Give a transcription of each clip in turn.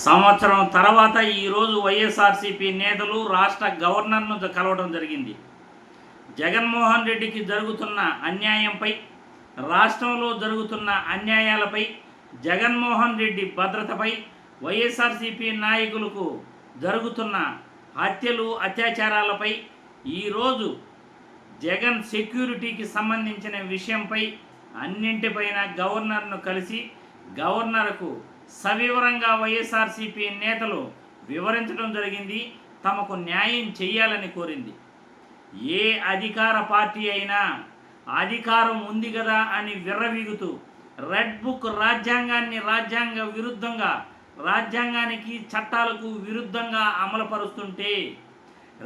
సంవత్సరం తర్వాత ఈరోజు వైఎస్ఆర్సీపీ నేతలు రాష్ట్ర గవర్నర్ను కలవడం జరిగింది. జగన్మోహన్ రెడ్డికి జరుగుతున్న అన్యాయంపై రాష్ట్రంలో జరుగుతున్న అన్యాయాలపై జగన్మోహన్ రెడ్డి భద్రతపై వైఎస్ఆర్సీపీ నాయకులకు జరుగుతున్న హత్యలు అత్యాచారాలపై ఈరోజు జగన్ సెక్యూరిటీకి సంబంధించిన విషయంపై అన్నింటిపైన గవర్నర్ను కలిసి గవర్నర్కు సవివరంగా వైఎస్ఆర్సీపీ నేతలు వివరించడం జరిగింది తమకు న్యాయం చేయాలని కోరింది. ఏ అధికార పార్టీ అయినా అధికారం ఉంది కదా అని విర్రవీగుతూ రెడ్ బుక్ రాజ్యాంగాన్ని రాజ్యాంగ విరుద్ధంగా రాజ్యాంగానికి చట్టాలకు విరుద్ధంగా అమలుపరుస్తుంటే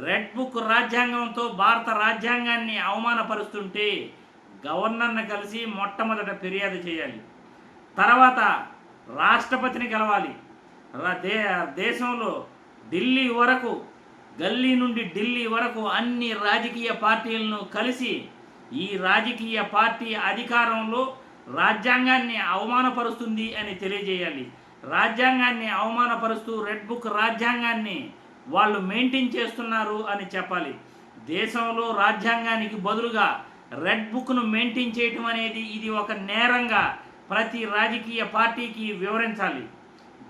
రెడ్ బుక్ రాజ్యాంగంతో భారత రాజ్యాంగాన్ని అవమానపరుస్తుంటే గవర్నర్ని కలిసి మొట్టమొదట ఫిర్యాదు చేయాలి. తర్వాత రాష్ట్రపతిని కలవాలి. రా- దే దేశంలో ఢిల్లీ వరకు గల్లీ నుండి ఢిల్లీ వరకు అన్ని రాజకీయ పార్టీలను కలిసి ఈ రాజకీయ పార్టీ అధికారంలో రాజ్యాంగాన్ని అవమానపరుస్తుంది అని తెలియజేయాలి. రాజ్యాంగాన్ని అవమానపరుస్తూ రెడ్ బుక్ రాజ్యాంగాన్ని వాళ్ళు మెయింటైన్ చేస్తున్నారు అని చెప్పాలి. దేశంలో రాజ్యాంగానికి బదులుగా రెడ్ బుక్ను మెయింటైన్ చేయటం అనేది ఇది ఒక నేరంగా ప్రతి రాజకీయ పార్టీకి వివరించాలి.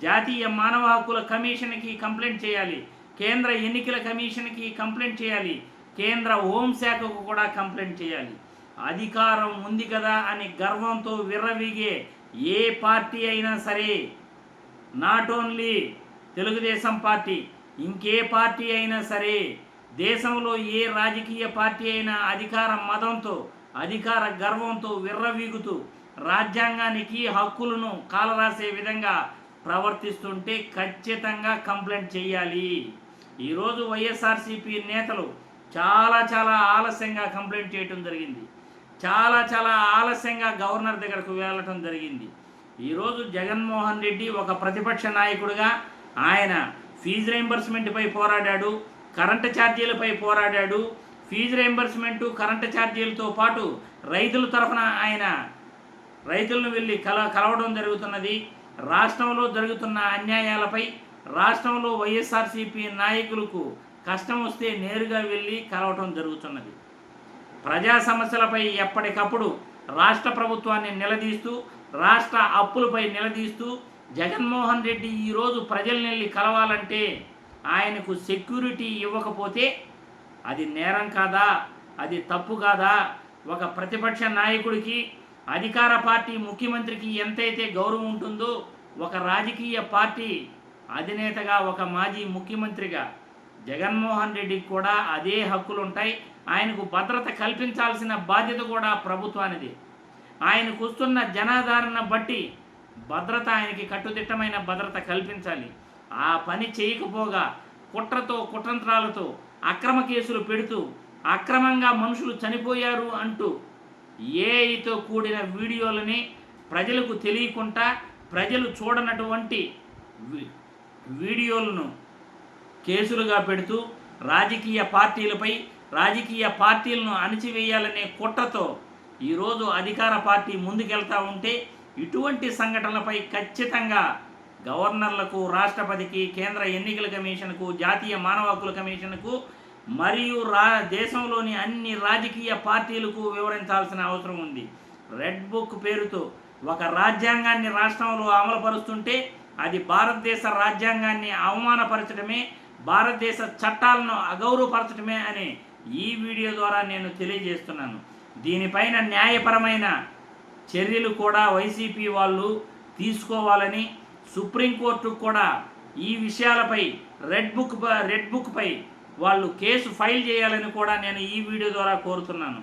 జాతీయ మానవ హక్కుల కమిషన్కి కంప్లైంట్ చేయాలి. కేంద్ర ఎన్నికల కమిషన్కి కంప్లైంట్ చేయాలి. కేంద్ర హోంశాఖకు కూడా కంప్లైంట్ చేయాలి. అధికారం ఉంది కదా అని గర్వంతో విర్రవీగే ఏ పార్టీ అయినా సరే నాట్ ఓన్లీ తెలుగుదేశం పార్టీ ఇంకే పార్టీ అయినా సరే దేశంలో ఏ రాజకీయ పార్టీ అయినా అధికార మతంతో అధికార గర్వంతో విర్రవీగుతూ రాజ్యాంగానికి హక్కులను కాలరాసే విధంగా ప్రవర్తిస్తుంటే ఖచ్చితంగా కంప్లైంట్ చేయాలి. ఈరోజు వైఎస్ఆర్సీపీ నేతలు చాలా చాలా ఆలస్యంగా కంప్లైంట్ చేయటం జరిగింది. చాలా చాలా ఆలస్యంగా గవర్నర్ దగ్గరకు వెళ్ళటం జరిగింది. ఈరోజు జగన్మోహన్ రెడ్డి ఒక ప్రతిపక్ష నాయకుడిగా ఆయన ఫీజు రీంబర్స్మెంట్పై పోరాడాడు కరెంటు ఛార్జీలపై పోరాడాడు ఫీజు రీంబర్స్మెంట్ కరెంటు ఛార్జీలతో పాటు రైతుల తరఫున ఆయన రైతులను వెళ్ళి కల కలవడం జరుగుతున్నది. రాష్ట్రంలో జరుగుతున్న అన్యాయాలపై రాష్ట్రంలో వైఎస్ఆర్సీపీ నాయకులకు కష్టం వస్తే నేరుగా వెళ్ళి కలవటం జరుగుతున్నది. ప్రజా సమస్యలపై ఎప్పటికప్పుడు రాష్ట్ర ప్రభుత్వాన్ని నిలదీస్తూ రాష్ట్ర అప్పులపై నిలదీస్తూ జగన్మోహన్ రెడ్డి ఈరోజు ప్రజల్ని వెళ్ళి కలవాలంటే ఆయనకు సెక్యూరిటీ ఇవ్వకపోతే అది నేరం కాదా? అది తప్పు కాదా? ఒక ప్రతిపక్ష నాయకుడికి అధికార పార్టీ ముఖ్యమంత్రికి ఎంతైతే గౌరవం ఉంటుందో ఒక రాజకీయ పార్టీ అధినేతగా ఒక మాజీ ముఖ్యమంత్రిగా జగన్మోహన్ రెడ్డికి కూడా అదే హక్కులు ఉంటాయి ఆయనకు భద్రత కల్పించాల్సిన బాధ్యత కూడా ప్రభుత్వానిది. ఆయనకు వస్తున్న జనాధారణ బట్టి భద్రత ఆయనకి కట్టుదిట్టమైన భద్రత కల్పించాలి. ఆ పని చేయకపోగా కుట్రతో కుట్రంత్రాలతో అక్రమ కేసులు పెడుతూ అక్రమంగా మనుషులు చనిపోయారు అంటూ ఏఐతో కూడిన వీడియోలని ప్రజలకు తెలియకుండా ప్రజలు చూడనటువంటి వీడియోలను కేసులుగా పెడుతూ రాజకీయ పార్టీలపై రాజకీయ పార్టీలను అణిచివేయాలనే కుట్రతో ఈరోజు అధికార పార్టీ ముందుకెళ్తా ఉంటే ఇటువంటి సంఘటనలపై ఖచ్చితంగా గవర్నర్లకు రాష్ట్రపతికి కేంద్ర ఎన్నికల కమిషన్కు జాతీయ మానవ హక్కుల కమిషన్కు మరియు రా దేశంలోని అన్ని రాజకీయ పార్టీలకు వివరించాల్సిన అవసరం ఉంది. రెడ్ బుక్ పేరుతో ఒక రాజ్యాంగాన్ని రాష్ట్రంలో అమలుపరుస్తుంటే అది భారతదేశ రాజ్యాంగాన్ని అవమానపరచడమే భారతదేశ చట్టాలను అగౌరవపరచడమే అని ఈ వీడియో ద్వారా నేను తెలియజేస్తున్నాను. దీనిపైన న్యాయపరమైన చర్యలు కూడా వైసీపీ వాళ్ళు తీసుకోవాలని సుప్రీంకోర్టు కూడా ఈ విషయాలపై రెడ్ బుక్ రెడ్ బుక్పై వాళ్ళు కేసు ఫైల్ చేయాలని కూడా నేను ఈ వీడియో ద్వారా కోరుతున్నాను.